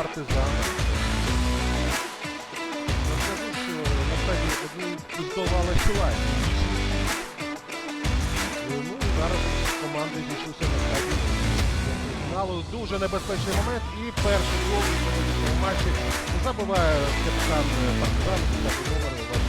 партизан. Що насправді одні здолали Сілай. Ну і зараз команди зійшлися на стадії фіналу. Дуже небезпечний момент. І перший гол у матчі забиває капітан партизан, номер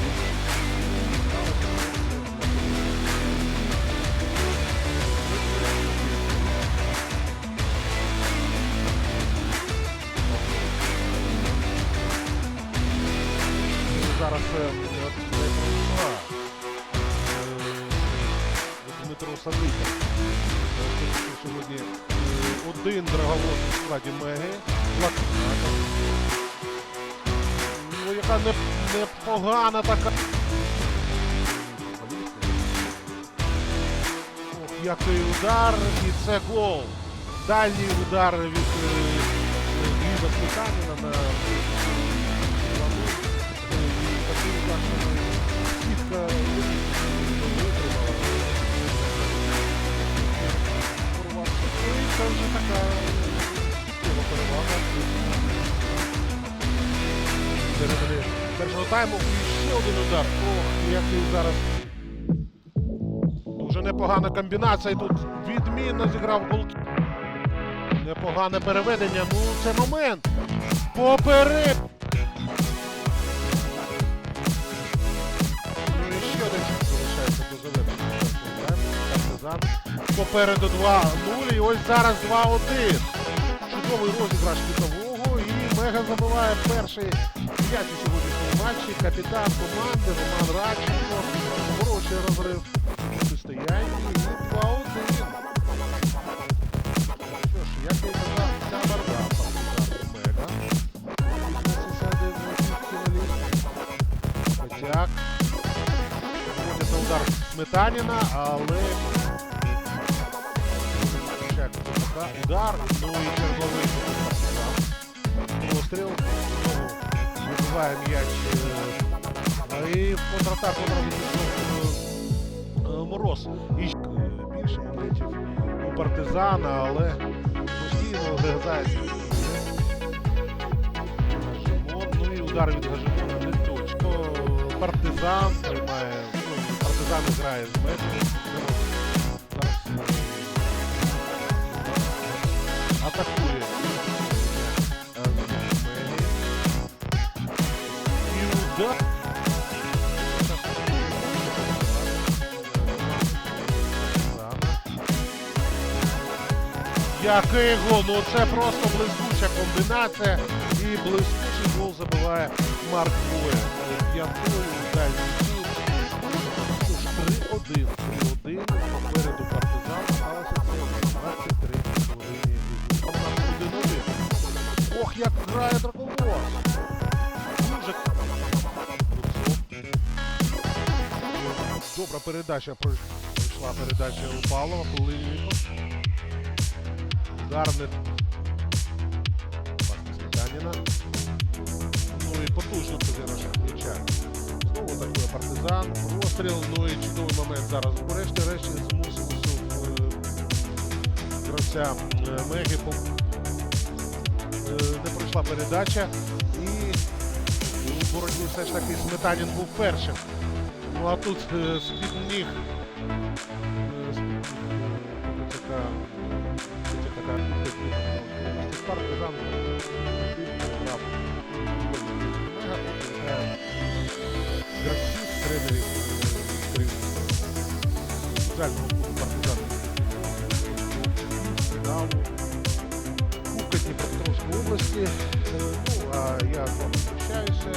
Дмитро Садика. Сьогодні е, один драговоз у складі Меги. Ну, яка не- непогана така. Ох, який удар, і це гол. Дальній удар від е, Гліба Сметаніна на першого тайму і ще один удар. Ох, який зараз. Дуже непогана комбінація. Тут відмінно зіграв гол. Непогане переведення. Ну, це момент. Поперед. Ну ще один залишається до завершення. Попереду 2-0. І ось зараз 2-1. Чудовий розіграш кутового. І Мега забиває перший у сьогоднішньому матчі. Капітан команди Роман Радченко. Хороший розрив протистояння. І 2-1. Що ж, як і казав, ця партизан Мега. Входить на удар Сметаніна, але удар, ну і черговий. Постріл. Знову вибиває м'яч. е, І в контратаку е, Мороз. І більше моментів у партизана, але постійно. Гажимон. Ну і удар від Гажимона не точно. Партизан приймає. Ну, партизан грає з мечем. Атакує. Який гол? Ну це просто блискуча комбінація. І блискучий гол забиває Марк Боя. П'ятою у дальній Добра передача пройшла передача у Павлова, Пилипов. Удар не Ну і потужно розіграш м'яча. Знову атакує партизан. Розстріл, ну і чудовий момент зараз. Врешті-решті змусив усю гравця е, Мегі. е, Не пройшла передача. І у боротьбі все ж таки Сметанін був першим. Ну а тут е, з-під ніг. е, з-під ніг, е, така це така Тут партизан грав. Мега грає гравців, тренерів спеціального клубу партизан. Фіналу. Кубка Дніпропетровської області. Е, Ну, а я з вами прощаюся. Е,